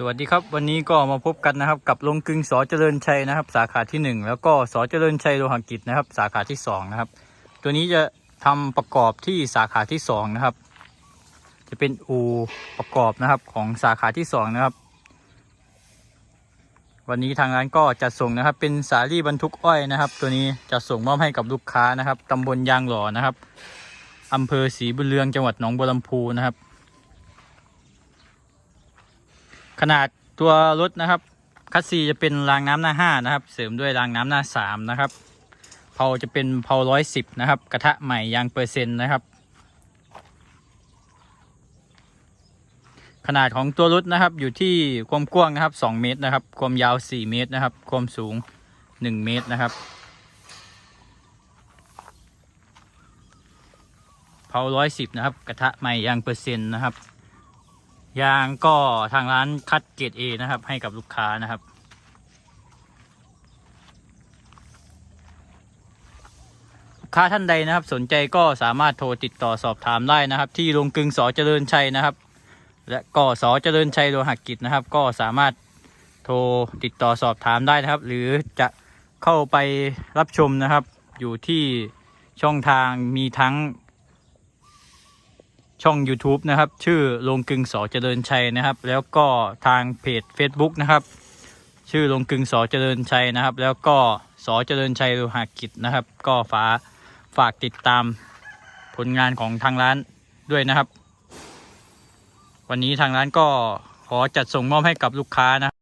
สวัสดีครับวันนี้ก็มาพบกันนะครับ กับลงกึงสอเจริญชัยนะครับ สาขาที่หนึ่งแล้วก็สอเจริญชัยโลหกิจนะครับ สาขาที่สองนะครับ ตัวนี้จะทำประกอบที่สาขาที่สองนะครับ จะเป็นอูประกอบนะครับของสาขาที่สองนะครับ วันนี้ทางร้านก็จะส่งนะครับ เป็นสาลี่บรรทุกอ้อยนะครับ ตัวนี้จะส่งมอบให้กับลูกค้านะครับตำบลยางหล่อนะครับอำเภอศรีบุญเรืองจังหวัดหนองบัวลำพูนะครับ ขนาดตัวรถนะครับ คัสซีจะเป็นรางน้ำหน้าห้านะครับ เสริมด้วยรางน้ำหน้าสามนะครับเพาจะเป็นเพาร้อยสิบนะครับ กระทะใหม่ยางเปอร์เซ็นต์นะครับ ขนาดของตัวรถนะครับอยู่ที่ความกว้างนะครับ2เมตรนะครับ ความยาว4เมตรนะครับ ความสูง1เมตรนะครับเพาร้อยสิบนะครับ กระทะใหม่ยางเปอร์เซ็นต์นะครับ ยางก็ทางร้านคัดเกรด A นะครับ ให้กับลูกค้านะครับ ลูกค้าท่านใดนะครับ สนใจก็สามารถโทรติดต่อสอบถามได้นะครับ ที่โรงกลึงสอเจริญชัยนะครับ และก็สอเจริญชัยโลหกิจนะครับ ก็สามารถโทรติดต่อสอบถามได้นะครับ หรือจะเข้าไปรับชมนะครับ อยู่ที่ช่องทางมีทั้ง ช่อง YouTube นะครับ ชื่อลงกึงสอเจริญชัยนะครับ แล้วก็ทางเพจ Facebook นะครับ ชื่อลงกึงสอเจริญชัยนะครับ แล้วก็สอเจริญชัยโลหะกิจนะครับ ก็ฝาฝากติดตามผลงานของทางร้านด้วยนะครับ วันนี้ทางร้านก็ขอจัดส่งมอบให้กับลูกค้านะ